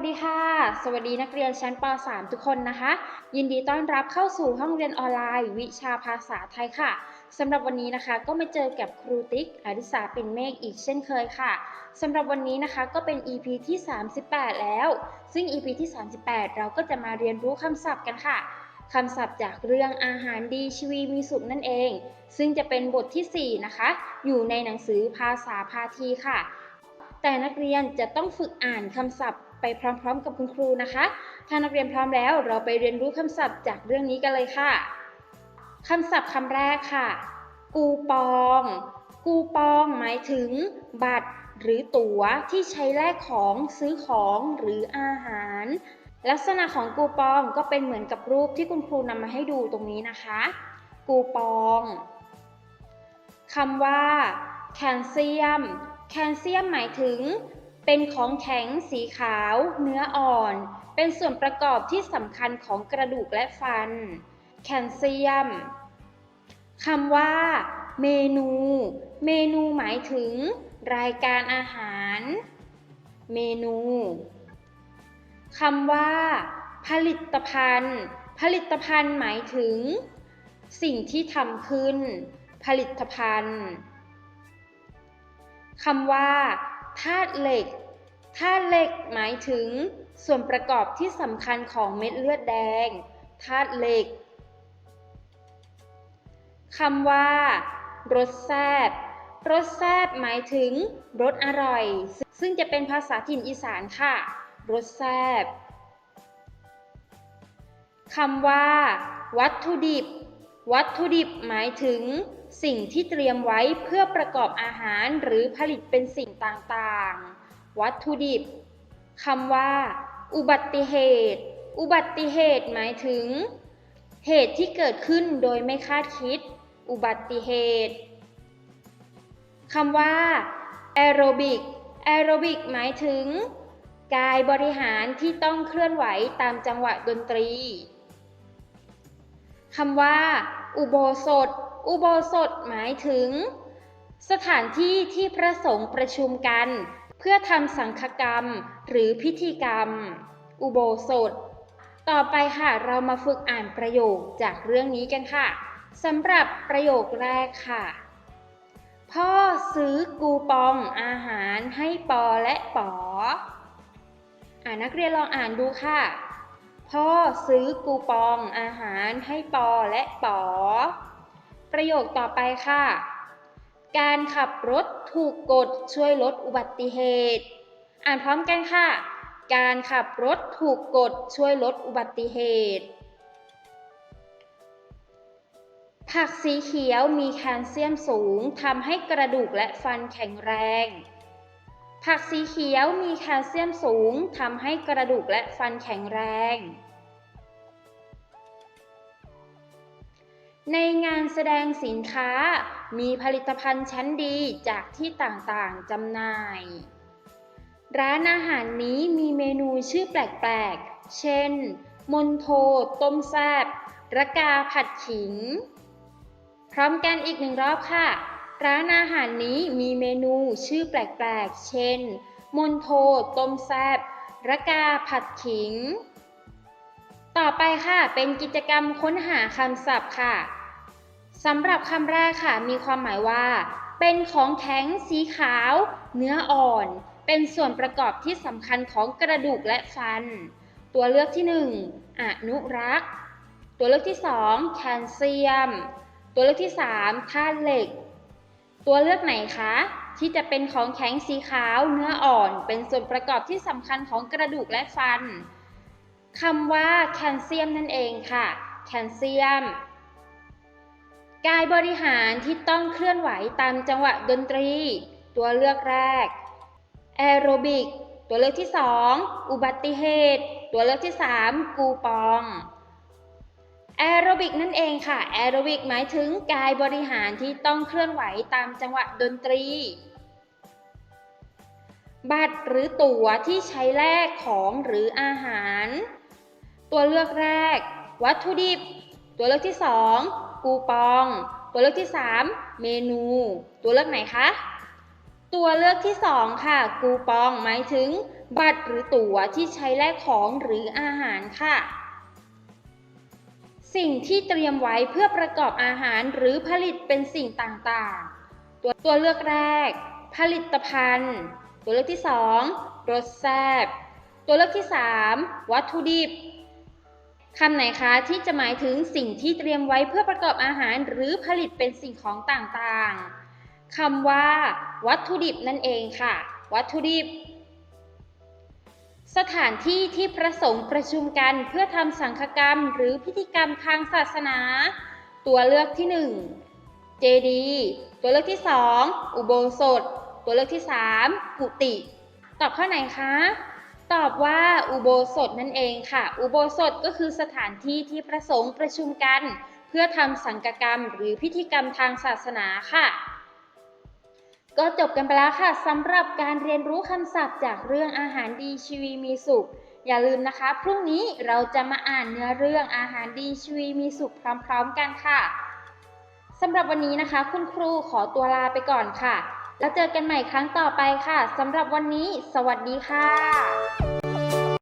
วัสดีค่ะ สวัสดีนักเรียนชั้นป .3 ทุกคนนะคะ ยินดีต้อนรับเข้าสู่ห้องเรียนออนไลน์ วิชาภาษาไทยค่ะสำหรับวันนี้นะคะก็มาเจอกับครูติ๊กอริสาเป็นเมฆอีกเช่นเคยค่ะสำหรับวันนี้นะคะก็เป็น EP ที่ 38 แล้ว ซึ่ง EP ที่ 38 เราก็จะมาเรียนรู้คำศัพท์กันค่ะคำศัพท์จากเรื่องอาหารดีชีวีมีสุขนั่นเอง ซึ่งจะเป็นบทที่ 4 นะคะ อยู่ในหนังสือภาษาพาทีค่ะ แต่นักเรียนจะต้องฝึกอ่านคำศัพท์ ไปพร้อมๆ กับคุณครูนะคะ ถ้านักเรียนพร้อมแล้ว เราไปเรียนรู้คำศัพท์จากเรื่องนี้กันเลยค่ะคำศัพท์คำแรกค่ะ กูปอง กูปองหมายถึง บัตร หรือตั๋วที่ใช้แลกของซื้อของหรืออาหาร ลักษณะของกูปองก็เป็นเหมือนกับรูปที่คุณครูนำมาให้ดูตรงนี้นะคะ กูปองคำว่าแคลเซียม แคลเซียมหมายถึง เป็นของแข็งสีขาว เนื้ออ่อน เป็นส่วนประกอบที่สำคัญของกระดูกและฟัน แคลเซียมคำว่า เมนู เมนูหมายถึง รายการอาหาร เมนูคำว่า ผลิตภัณฑ์ ผลิตภัณฑ์หมายถึง สิ่งที่ทำขึ้น ผลิตภัณฑ์คำว่า ธาตุเหล็กธาตุเหล็กหมายถึงส่วนประกอบที่สำคัญของเม็ดเลือดแดงธาตุเหล็กคำว่ารสแซบรสแซบหมายถึงรสอร่อย ซึ่งจะเป็นภาษาถิ่นอีสานค่ะรสแซบคำว่า วัตถุดิบ วัตถุดิบหมายถึง สิ่งที่เตรียมไว้เพื่อประกอบอาหารหรือผลิตเป็นสิ่งต่างๆ วัตถุดิบคำว่า อุบัติเหตุ อุบัติเหตุหมายถึง เหตุที่เกิดขึ้นโดยไม่คาดคิด อุบัติเหตุคำว่าแอโรบิกแอโรบิกหมายถึง กายบริหารที่ต้องเคลื่อนไหวตามจังหวะดนตรี คำว่า อุโบสถ อุโบสถหมายถึง สถานที่ที่พระสงฆ์ประชุมกัน เพื่อทำสังฆกรรมหรือพิธีกรรม อุโบสถ ต่อไปค่ะเรามาฝึกอ่านประโยคจากเรื่องนี้กันค่ะสำหรับประโยคแรกค่ะ พ่อซื้อกูปองอาหารให้ปอและป๋ออ่านักเรียนลองอ่านดูค่ะ พ่อซื้อกูปองอาหารให้ปอและป๋อ ประโยคต่อไปค่ะ การขับรถถูกกฎช่วยลดอุบัติเหตุ อ่านพร้อมกันค่ะ การขับรถถูกกฎช่วยลดอุบัติเหตุ ผักสีเขียวมีแคลเซียมสูงทำให้กระดูกและฟันแข็งแรง ผักสีเขียวมีแคลเซียมสูงทำให้กระดูกและฟันแข็งแรง ในงานแสดงสินค้า มีผลิตภัณฑ์ชั้นดีจากที่ต่างๆจำหน่าย ร้านอาหารนี้มีเมนูชื่อแปลกๆ เช่น มนโท ต้มแซบระกาผัดขิง พร้อมกันอีกหนึ่งรอบค่ะ ร้านอาหารนี้มีเมนูชื่อแปลกๆ เช่น มนโทต้มแซบระกาผัดขิง ต่อไปค่ะ เป็นกิจกรรมค้นหาคำศัพท์ค่ะสำหรับคำแรกค่ะ มีความหมายว่า เป็นของแข็งสีขาว เนื้ออ่อน เป็นส่วนประกอบที่สำคัญของกระดูกและฟัน ตัวเลือกที่ 1 อนุรักษ์ ตัวเลือกที่ 2 แคลเซียม ตัวเลือกที่ 3 ธาตุเหล็ก ตัวเลือกไหนคะ ที่จะเป็นของแข็งสีขาว เนื้ออ่อน เป็นส่วนประกอบที่สำคัญของกระดูกและฟันคำว่าแคลเซียมนั่นเองค่ะ แคลเซียม กายบริหารที่ต้องเคลื่อนไหวตามจังหวะดนตรี ตัวเลือกแรก แอโรบิก ตัวเลือกที่ 2 อุบัติเหตุ ตัวเลือกที่ 3 กูปอง แอโรบิกนั่นเองค่ะ แอโรบิกหมายถึงกายบริหารที่ต้องเคลื่อนไหวตามจังหวะดนตรี บัตรหรือตั๋วที่ใช้แลกของหรืออาหาร ตัวเลือกแรก วัตถุดิบ ตัวเลือกที่ 2 กูปอง ตัวเลือกที่ 3 เมนู ตัวเลือกไหนคะ ตัวเลือกที่ 2 ค่ะ กูปองหมายถึง บัตรหรือตั๋วที่ใช้แลกของหรืออาหารค่ะ สิ่งที่เตรียมไว้เพื่อประกอบอาหารหรือผลิตเป็นสิ่งต่างๆ ตัวตัวเลือกแรก ผลิตภัณฑ์ ตัวเลือกที่ 2รสแซ่บตัวเลือกที่ 3 วัตถุดิบคำไหนคะที่จะหมายถึงสิ่งที่เตรียมไว้เพื่อประกอบอาหารหรือผลิตเป็นสิ่งของต่างๆคำว่า วัตถุดิบนั่นเองค่ะ วัตถุดิบ สถานที่ที่พระสงฆ์ประชุมกันเพื่อทำสังฆกรรมหรือพิธีกรรมทางศาสนา ตัวเลือกที่ 1 เจดีย์ตัวเลือกที่ 2 อุโบสถ ตัวเลือกที่ 3 กุฏิตอบข้อไหนคะ ตอบว่าอุโบสถนั่นเองค่ะ อุโบสถก็คือสถานที่ที่พระสงฆ์ประชุมกัน เพื่อทำสังฆกรรมหรือพิธีกรรมทางศาสนาค่ะ ก็จบกันไปแล้วค่ะสำหรับการเรียนรู้คำศัพท์จากเรื่องอาหารดีชีวีมีสุข อย่าลืมนะคะ พรุ่งนี้เราจะมาอ่านเนื้อเรื่องอาหารดีชีวีมีสุขพร้อมๆกันค่ะสำหรับวันนี้นะคะ คุณครูขอตัวลาไปก่อนค่ะ แล้วเจอกันใหม่ครั้งต่อไปค่ะสำหรับวันนี้ สวัสดีค่ะ